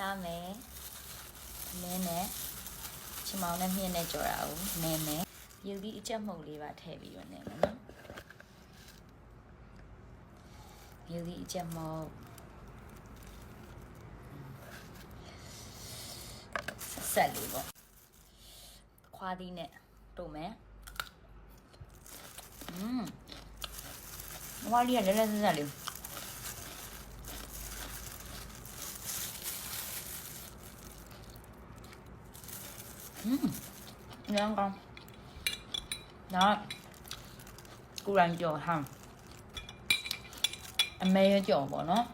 စားမယ်နင်းနဲ့ချင်မောင်နဲ့မြင့်နဲ့ကြော်တာကိုနင်းမယ်ယူပြီးအချက်မှုတ်လေးပါထည့်ပြီးတော့နင်းမယ်နော်ယူပြီးအချက်မှုတ်ဆက်ဆက်လေးပေါ့ခွားသီးနဲ့တို့မယ်อืมခွားလေးကလည်းလည်းဆက်ဆက်လေး อืมအများကောင်းဒါကိုရိုင်းကြော်ဟမ်အမဲရကြော်ပေါ့နော်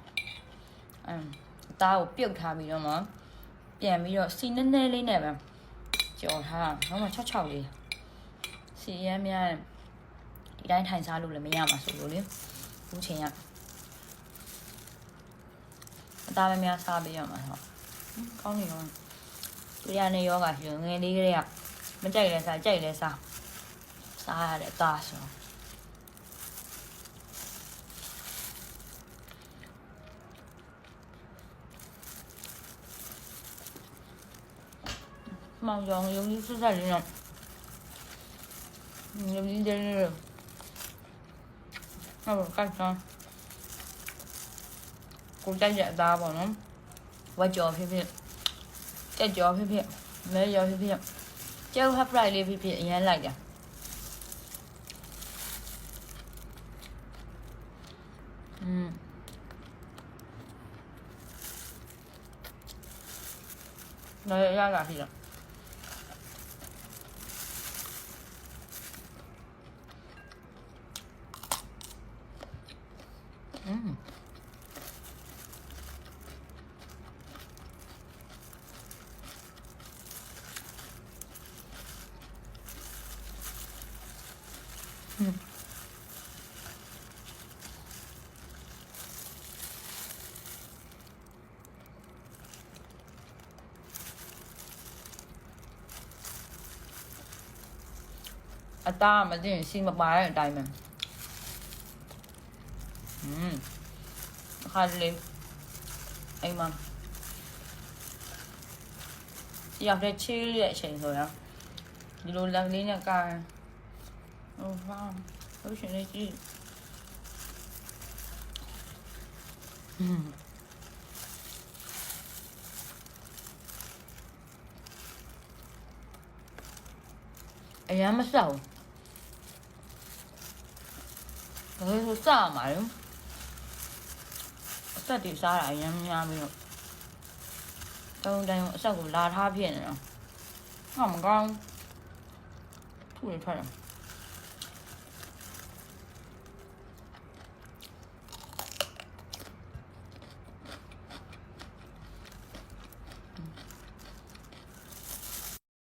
အမ်အသားကိုပြုတ်ထားပြီးတော့မှပြန်ပြီးတော့စီနည်းနည်းလေးနဲ့ပဲကြော်ထားတော့မှ66လေးစီရမ်းများဒီတိုင်းထိုင်စားလို့လည်းမရမှာဆိုလို့လေဘူးချင်းရအသားမများစားပေးရမှာဟောကောင်းနေကော င်း သူရနေယောဂရှိငယ်လေးကလေးကမကြိုက်လဲစားကြိုက်လဲစားစားရတဲ့အသားဆိုမောင်ကြောင်ယုံကြည်စစ်ဆက်လေးတော့ယုံကြည်တယ်လို့ဟုတ်ကဲ့ဆန်းကိုကြိုက်တဲ့အသားပေါ့နော်ဝက်ကြော်ဖြစ်ဖြစ် ကြက်ကြောဖြစ်ဖြစ်မဲကြောဖြစ်ဖြစ်ကျဲဟပ်ပရိုက်လေးဖြစ်ဖြစ်အရင်လိုက်တာอืมနော်ရရရှိတ อาตามั嘛，这人心不白的呆嘛。嗯，看哩，哎妈，อยากได้ชื่อเรียกเฉยๆอะดูรักนี้เนี่ยการ ova 훨씬 되지 음. 애야 한번 mà 여기서 싸 말요 싸 뒤싸라 냠냠이요 đâu, đây sao cũng la tha phiền nữa ngon ngon thú vị thật